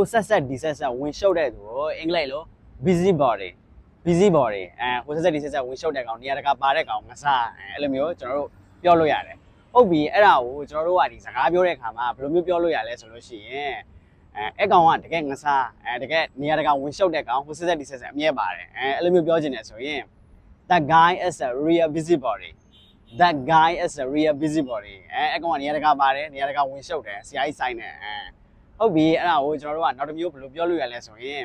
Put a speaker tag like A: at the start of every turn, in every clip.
A: ကိုဆက်ဆက်ဒီဆက်ဆက်ဝင်ရှုပ်တဲ့သူကိုအင်္ဂလိပ်လို busy body busy body အဲကိုဆက်ဆက်ဒီဆက်ဆက်ဝင်ရှုပ်တဲ့ကောင်နေရာတကာပါတဲ့ကောင်ငစားအဲအဲ့လိုမျိုးကျွန်တော်တို့ပြောလို့ရတယ်ဟုတ်ပြီအဲ့ဒါကိုကျွန်တော်တို့ကဒီစကားပြောတဲ့အခါမှာဘယ်လိုမျိုးပြောလို့ရလဲဆိုလို့ရှိရင်အဲအဲ့ကောင်ကတကယ်ငစားအဲတကယ်နေရာတကာဝင်ရှုပ်တဲ့ကောင်ကိုဆက်ဆက်ဒီဆက်ဆက်အမြဲပါတယ်အဲအဲ့လိုမျိုးပြောချင်တယ်ဆိုရင် that guy is a real busybody that guy is a real busybody အဲအကောင်ကနေရာတကာပါတယ်နေရာတကာဝင်ရှုပ်တယ်ဆရာကြီးဆိုင်တယ်အဲ ဟုတ်ပြီအဲ့ဒါကိုကျွန်တော်တို့ကနောက်တစ်မျိုးဘယ်လိုပြောလို့ရလဲဆိုရင်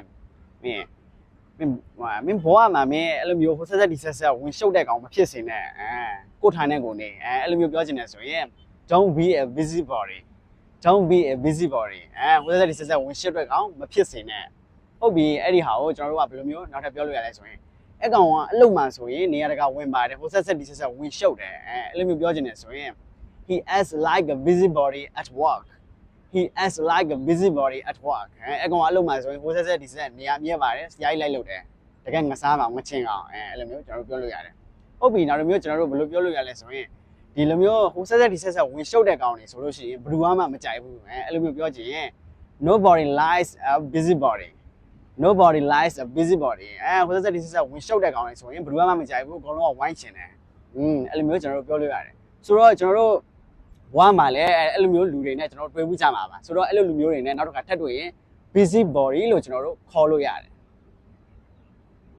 A: မင်းမင်းဟာမင်းဘောကမှာမင်းအဲ့လိုမျိုးဟိုဆက်ဆက်ဒီဆက်ဆက်ဝင်ရှုပ်တဲ့ကောင်မဖြစ်စင်နဲ့အဲကိုထိုင်တဲ့ကိုနေအဲအဲ့လိုမျိုးပြောချင်တယ်ဆိုရင် don't be a busybody don't be a busybody အဲဟိုဆက်ဆက်ဒီဆက်ဆက်ဝင်ရှုပ်တဲ့ကောင်မဖြစ်စင်နဲ့ဟုတ်ပြီအဲ့ဒီဟာကိုကျွန်တော်တို့ကဘယ်လိုမျိုးနောက်ထပ်ပြောလို့ရလဲဆိုရင်အဲ့ကောင်ကအလုပ်မှန်ဆိုရင်နေရာတကာဝင်ပါတယ်ဟိုဆက်ဆက်ဒီဆက်ဆက်ဝင်ရှုပ်တယ်အဲအဲ့လိုမျိုးပြောချင်တယ်ဆိုရင် he acts like a busybody at work he acts like a busybody at work အဲအဲ့ကောင်ကအလုပ်မှန်ဆိုရင်ဟိုဆက်ဆက်ဒီဆက်ဆက်နေရာမြဲပါတယ်ဆရာကြီးလိုက်လုပ်တယ်တကယ်ငစားပါငချင်းအောင်အဲအဲ့လိုမျိုးကျွန်တော်တို့ပြောလို့ရတယ်ဟုတ်ပြီနောက်တစ်မျိုးကျွန်တော်တို့ဘယ်လိုပြောလို့ရလဲဆိုရင်ဒီလိုမျိုးဟိုဆက်ဆက်ဒီဆက်ဆက်ဝင်ရှုပ်တဲ့ကောင်တွေဆိုလို့ရှိရင်ဘယ်သူမှမကြိုက်ဘူးအဲအဲ့လိုမျိုးပြောချင်ရင် nobody likes a busybody nobody likes a busybody အဲဟိုဆက်ဆက်ဒီဆက်ဆက်ဝင်ရှုပ်တဲ့ကောင်တွေဆိုရင်ဘယ်သူမှမကြိုက်ဘူးအကုန်လုံးကဝိုင်းချင်တယ်อืมအဲ့လိုမျိုးကျွန်တော်တို့ပြောလို့ရတယ်ဆိုတော့ကျွန်တော်တို့ ဘဝမှာလည်းအဲ့လိုမျိုးလူတွေနဲ့ကျွန်တော်တို့တွေ့မှုကြမှာပါဆိုတော့အဲ့လိုလူမျိုးတွေနဲ့နောက်တစ်ခါထပ်တွေ့ရင် busybody လို့ကျွန်တော်တို့ခေါ်လို့ရတယ်